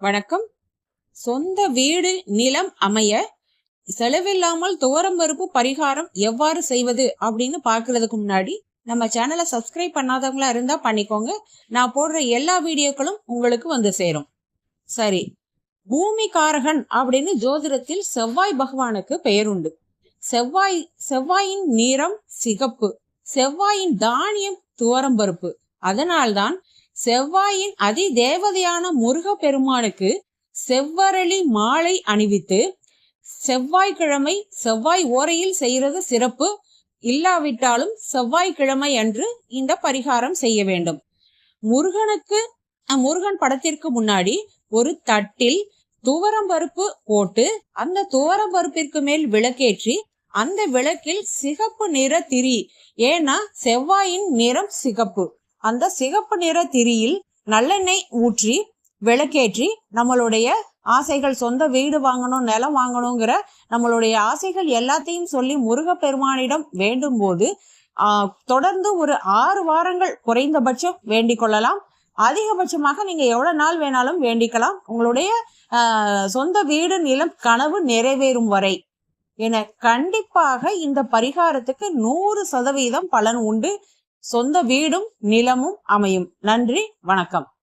வணக்கம். சொந்த வீடு நிலம் அமைய செலவில்லாமல் துவரம்பருப்பு பரிகாரம் எவ்வாறு செய்வது அப்படின்னு பார்க்கறதுக்கு முன்னாடி நம்ம சேனலை சப்ஸ்கிரைப் பண்ணாதவங்களா இருந்தா பண்ணிக்கோங்க. நான் போடுற எல்லா வீடியோக்களும் உங்களுக்கு வந்து சேரும். சரி பூமிகாரகன் அப்படின்னு ஜோதிடத்தில் செவ்வாய் பகவானுக்கு பெயருண்டு செவ்வாய் செவ்வாயின் நிறம் சிகப்பு செவ்வாயின் தானியம் துவரம்பருப்பு அதனால்தான் செவ்வாயின் அதி தேவதையான முருக பெருமானுக்கு செவ்வரளி மாலை அணிவித்து செவ்வாய்க்கிழமை செவ்வாய் ஓரையில் செய்கிறது சிறப்பு. இல்லாவிட்டாலும் செவ்வாய்க்கிழமை அன்று இந்த பரிகாரம் செய்ய வேண்டும். முருகனுக்கு முருகன் படத்திற்கு முன்னாடி ஒரு தட்டில் துவரம் பருப்பு போட்டு அந்த துவரம் பருப்பிற்கு மேல் விளக்கேற்றி அந்த விளக்கில் சிகப்பு நிற திரி. ஏன்னா செவ்வாயின் நிறம் சிகப்பு. அந்த சிகப்பு நிற திரியில் நல்லெண்ணெய் ஊற்றி விளக்கேற்றி நம்மளுடைய ஆசைகள் சொந்த வீடு வாங்கணும் நிலம் வாங்கணுங்கிற நம்மளுடைய ஆசைகள் எல்லாத்தையும் சொல்லி முருகப்பெருமானிடம் வேண்டும் போது தொடர்ந்து ஒரு ஆறு வாரங்கள் குறைந்தபட்சம் வேண்டிக் கொள்ளலாம். அதிகபட்சமாக நீங்க எவ்வளவு நாள் வேணாலும் வேண்டிக்கலாம். உங்களுடைய சொந்த வீடு நிலம் கனவு நிறைவேறும் வரை. என கண்டிப்பாக இந்த பரிகாரத்துக்கு நூறு சதவீதம் பலன் உண்டு. சொந்த வீடும் நிலமும் அமையும். நன்றி வணக்கம்.